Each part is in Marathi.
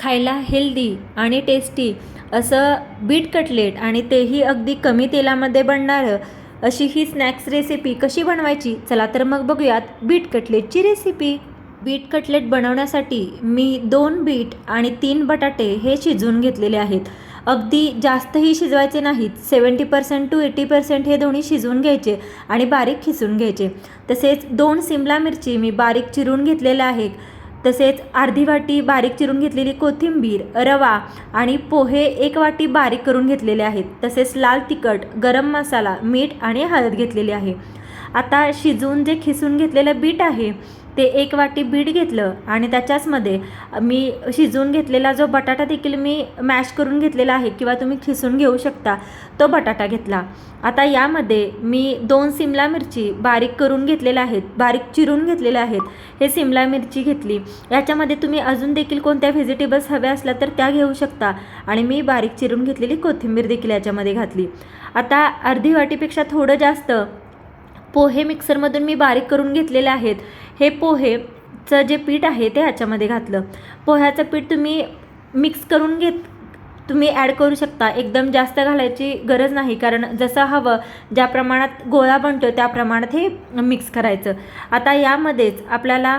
खायला हेल्दी आणि टेस्टी असं बीट कटलेट आणि तेही अगदी कमी तेलामध्ये बनणारं अशी ही स्नॅक्स रेसिपी कशी बनवायची? चला तर मग बघूयात बीट कटलेटची रेसिपी बीट कटलेट बनवण्यासाठी मी दोन बीट आणि तीन बटाटे हे शिजवून घेतलेले आहेत. अगदी जास्तही शिजवायचे नाहीत. Seventy percent to eighty percent हे दोन्ही शिजवून घ्यायचे आणि बारीक खिसून घ्यायचे. तसेच दोन सिमला मिरची मी बारीक चिरून घेतलेल्या आहेत. तसेच अर्धी वाटी बारीक चिरून घेतलेली कोथिंबीर रवा आणि पोहे एक वाटी बारीक करून घेतलेले आहेत. तसेच लाल तिखट गरम मसाला मीठ आणि हळद घेतलेली आहे. आता शिजवून जे खिसून घेतलेलं बीट आहे ते एक वाटी बीट घेतलं आणि त्याच्याचमध्ये मी शिजवून घेतलेला जो बटाटा देखील मी मॅश करून घेतलेला आहे किंवा तुम्ही खिसून घेऊ शकता तो बटाटा घेतला. आता यामध्ये मी दोन सिमला मिरची बारीक करून घेतलेल्या आहेत बारीक चिरून घेतलेल्या आहेत. हे सिमला मिरची घेतली. याच्यामध्ये तुम्ही अजून देखील कोणत्या व्हेजिटेबल्स हव्या असल्या तर त्या घेऊ शकता. आणि मी बारीक चिरून घेतलेली कोथिंबीर देखील याच्यामध्ये घातली. आता अर्धी वाटीपेक्षा थोडं जास्त पोहे मिक्सरमधून मी बारीक करून घेतलेले आहेत. हे पोहेचं जे पीठ आहे ते ह्याच्यामध्ये घातलं. पोह्याचं पीठ तुम्ही मिक्स करून घेत तुम्ही ॲड करू शकता. एकदम जास्त घालायची गरज नाही कारण जसं हवं ज्या प्रमाणात गोळा बनतो त्या प्रमाणात हे मिक्स करायचं. आता यामध्येच आपल्याला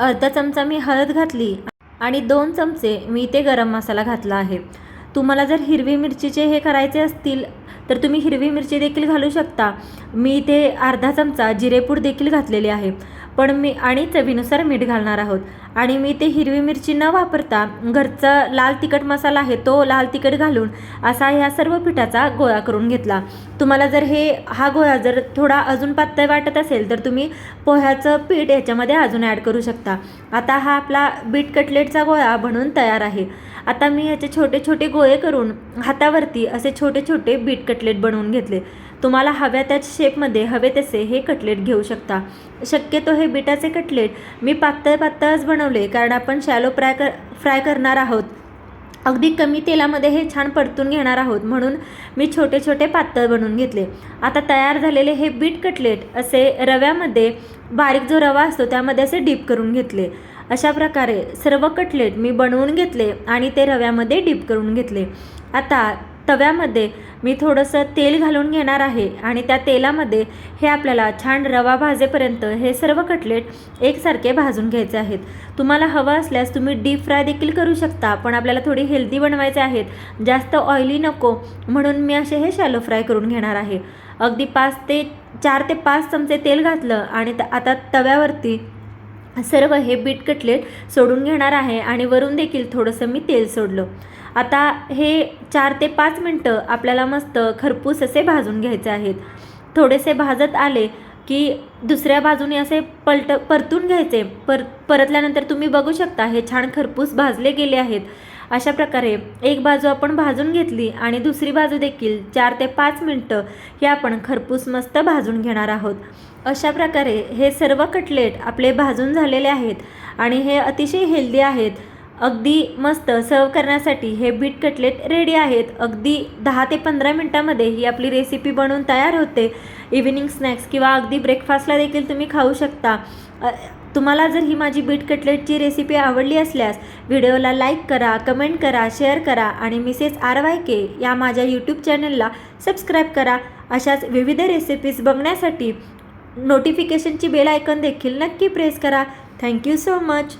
अर्धा चमचा मी हळद घातली आणि दोन चमचे मी ते गरम मसाला घातला आहे. तुम्हाला जर हिरवी मिरचीचे हे करायचे असतील तर तुम्ही हिरवी मिरची देखील घालू शकता. मी ते अर्धा चमचा जिरेपूड देखील घातलेले आहे. पण मी आणि चवीनुसार मीठ घालणार आहोत. आणि मी ते हिरवी मिरची न वापरता घरचा लाल तिखट मसाला आहे तो लाल तिखट घालून असा ह्या सर्व पिठाचा गोळा करून घेतला. तुम्हाला जर हे हा गोळा जर थोडा अजून पातळ वाटत असेल तर तुम्ही पोह्याचं पीठ याच्यामध्ये अजून ॲड करू शकता. आता हा आपला बीट कटलेटचा गोळा बनून तयार आहे. आता मी याचे छोटे छोटे गोळे करून हातावरती असे छोटे छोटे बीट कटलेट बनवून घेतले. तुम्हाला हव्या त्या शेपमध्ये हवे तसे हे कटलेट घेऊ शकता. शक्यतो हे बिटाचे कटलेट मी पातळ पातळच बनवले कारण आपण शॅलो फ्राय कर फ्राय करणार आहोत. अगदी कमी तेलामध्ये हे छान परतून घेणार आहोत म्हणून मी छोटे छोटे पातळ बनवून घेतले. आता तयार झालेले हे बीट कटलेट असे रव्यामध्ये बारीक जो रवा असतो त्यामध्ये असे डीप करून घेतले. अशा प्रकारे सर्व कटलेट मी बनवून घेतले आणि ते रव्यामध्ये डीप करून घेतले. आता तव्यामध्ये मी थोडंसं तेल घालून घेणार आहे आणि त्या तेलामध्ये हे आपल्याला छान रवा भाजेपर्यंत हे सर्व कटलेट एकसारखे भाजून घ्यायचे आहेत. तुम्हाला हवं असल्यास तुम्ही डीप फ्राय देखील करू शकता पण आपल्याला थोडी हेल्दी बनवायचे आहेत. जास्त ऑइली नको म्हणून मी असे हे शॅलो फ्राय करून घेणार आहे. अगदी पाच ते चार ते पाच चमचे तेल घातलं आणि आता तव्यावरती सर्व हे बीट कटलेट सोडून घेणार आहे आणि वरून देखील थोडंसं मी तेल सोडलं. आता हे चार ते पाच मिनटं आपल्याला मस्त खरपूस असे भाजून घ्यायचे आहेत. थोडेसे भाजत आले की दुसऱ्या बाजूने असे पलट परतून घ्यायचे. पर परतल्यानंतर तुम्ही बघू शकता हे छान खरपूस भाजले गेले आहेत. अशा प्रकारे एक बाजू आपण भाजून घेतली आणि दुसरी बाजू देखील चार ते पाच मिनटं हे आपण खरपूस मस्त भाजून घेणार आहोत. अशा प्रकारे हे सर्व कटलेट आपले भाजून झालेले आहेत आणि हे अतिशय हेल्दी आहेत. अगदी मस्त सर्व करण्यासाठी हे बीट कटलेट रेडी आहेत. अगदी दहा ते पंधरा मिनटामध्ये ही आपली रेसिपी बनवून तयार होते. इव्हिनिंग स्नॅक्स किंवा अगदी ब्रेकफास्टला देखील तुम्ही खाऊ शकता. तुम्हाला जर ही माझी बीट कटलेटची रेसिपी आवडली असल्यास व्हिडिओला लाईक करा कमेंट करा शेअर करा आणि मिसेस आर वाय के या माझ्या यूट्यूब चॅनलला सबस्क्राईब करा. अशाच विविध रेसिपीज बघण्यासाठी नोटिफिकेशनची बेल आयकॉन देखील नक्की प्रेस करा. Thank you so much